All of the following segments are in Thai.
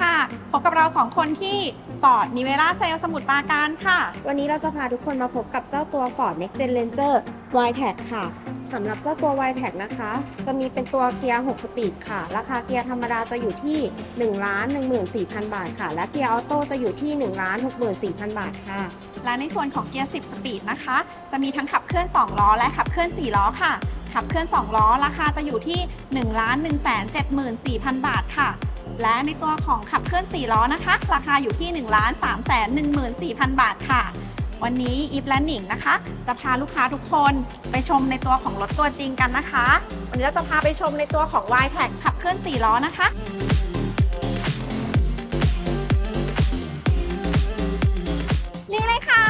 ค่ะ พบกับเราสองคนที่ Ford n i v e r a Sale สมุทรปราการค่ะ วันนี้เราจะพาทุกคนมาพบกับเจ้าตัว Ford Next Gen Ranger y t a g ค่ะสำหรับเจ้าตัว y t a g นะคะ จะมีเป็นตัวเกียร์ 6 สปีดค่ะ ราคาเกียร์ธรรมดาจะอยู่ที่ 1 1 4 0 0 0 บาทค่ะ และเกียร์ออโต้จะอยู่ที่ 1 6 4 0 0 0 บาทค่ะ และในส่วนของเกียร์ 10 สปีดนะคะ จะมีทั้งขับเคลื่อน 2 ล้อและขับเคลื่อน 4 ล้อค่ะ ขับเคลื่อน 2 ล้อ ราคาจะอยู่ที่ 1 1 7 4 0 0 0 บาทค่ะ และในตัวของขับเคลื่อน 4 ล้อนะคะ ราคาอยู่ที่ 1 3 1 4 0 0 0 บาทค่ะ วันนี้อีฟและหนิงนะคะ จะพาลูกค้าทุกคนไปชมในตัวของรถตัวจริงกันนะคะ วันนี้เราจะพาไปชมในตัวของ y t a g ขับเคลื่อน 4 ล้อนะคะนี่เลยค่ะ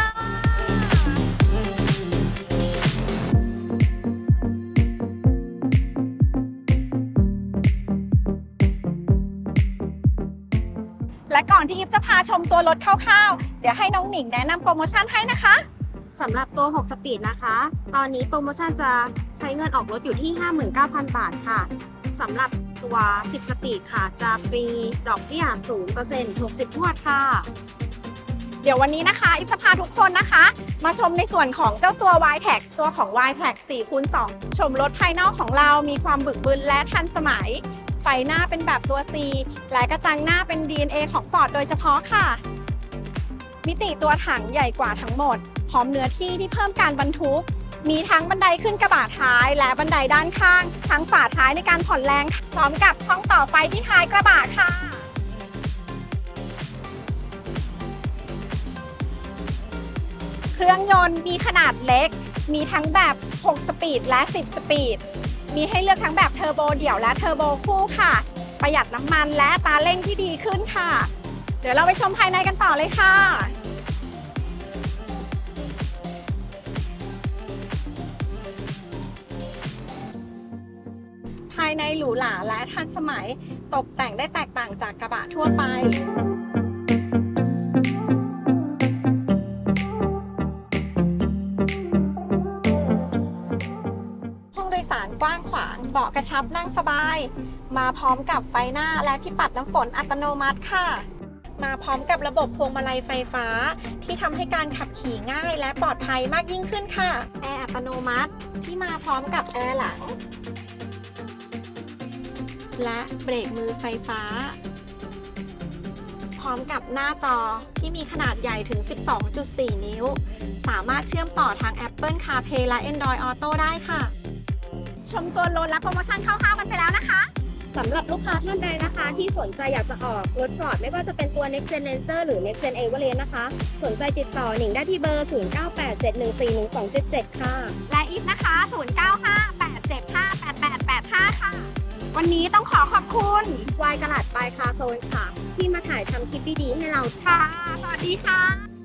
และก่อนที่อีฟจะพาชมตัวรถคร่าวๆ เดี๋ยวให้น้องหนิงแนะนำโปรโมชั่นให้นะคะ สำหรับตัว 6 สปีดนะคะ ตอนนี้โปรโมชั่นจะใช้เงินออกรถอยู่ที่ 59,000 บาทค่ะ สำหรับตัว 10 สปีดค่ะ จะมีดอกเบี้ย0% 60งวดค่ะ เดี๋ยววันนี้นะคะอิฟจะพาทุกคนนะคะ มาชมในส่วนของเจ้าตัว y t a g ตัวของ y t a g 4คูณ2ชมรถภายนอกของเรามีความบึกบึนและทันสมัย ไฟหน้าเป็นแบบตัว C และกระจังหน้าเป็น DNA ของ Ford โดยเฉพาะค่ะ มิติตัวถังใหญ่กว่าทั้งหมด พร้อมเนื้อที่ที่เพิ่มการบรรทุก มีทั้งบันไดขึ้นกระบะท้าย และบันไดด้านข้าง ทั้งฝาท้ายในการผ่อนแรงพร้อมกับช่องต่อไฟที่ท้ายกระบะค่ะ เครื่องยนต์มีขนาดเล็ก มีทั้งแบบ 6 สปีด และ 10 สปีด มีให้เลือกทั้งแบบเทอร์โบเดี่ยวและเทอร์โบคู่ค่ะ ประหยัดน้ำมันและตาเร่งที่ดีขึ้นค่ะ เดี๋ยวเราไปชมภายในกันต่อเลยค่ะภายในหรูหราและทันสมัยตกแต่งได้แตกต่างจากกระบะทั่วไป กว้างขวางเบาะกระชับนั่งสบาย มาพร้อมกับไฟหน้าและที่ปัดน้ำฝนอัตโนมัติค่ะ มาพร้อมกับระบบพวงมาลัยไฟฟ้า ที่ทำให้การขับขี่ง่ายและปลอดภัยมากยิ่งขึ้นค่ะ แอร์อัตโนมัติที่มาพร้อมกับแอร์หลัง และเบรกมือไฟฟ้า พร้อมกับหน้าจอที่มีขนาดใหญ่ถึง 12.4 นิ้ว สามารถเชื่อมต่อทาง Apple CarPlay และ Android Auto ได้ค่ะ ชมตัวรถและโปรโมชั่นคร่าวๆกันไปแล้วนะคะสำหรับลูกค้าท่านใดนะคะ ที่สนใจอยากจะออกรถฟอร์ดไม่ว่าจะเป็นตัว Next Gen Ranger หรือ Next Gen Everest นะคะ สนใจติดต่อหนิงได้ที่เบอร์ 0987141277 ค่ะ และอีฟนะคะ 0958758885 ค่ะ วันนี้ต้องขอขอบคุณวายกระดาษปลายคาโซนค่ะ ที่มาถ่ายทำคลิปดีๆให้เราค่ะ สวัสดีค่ะ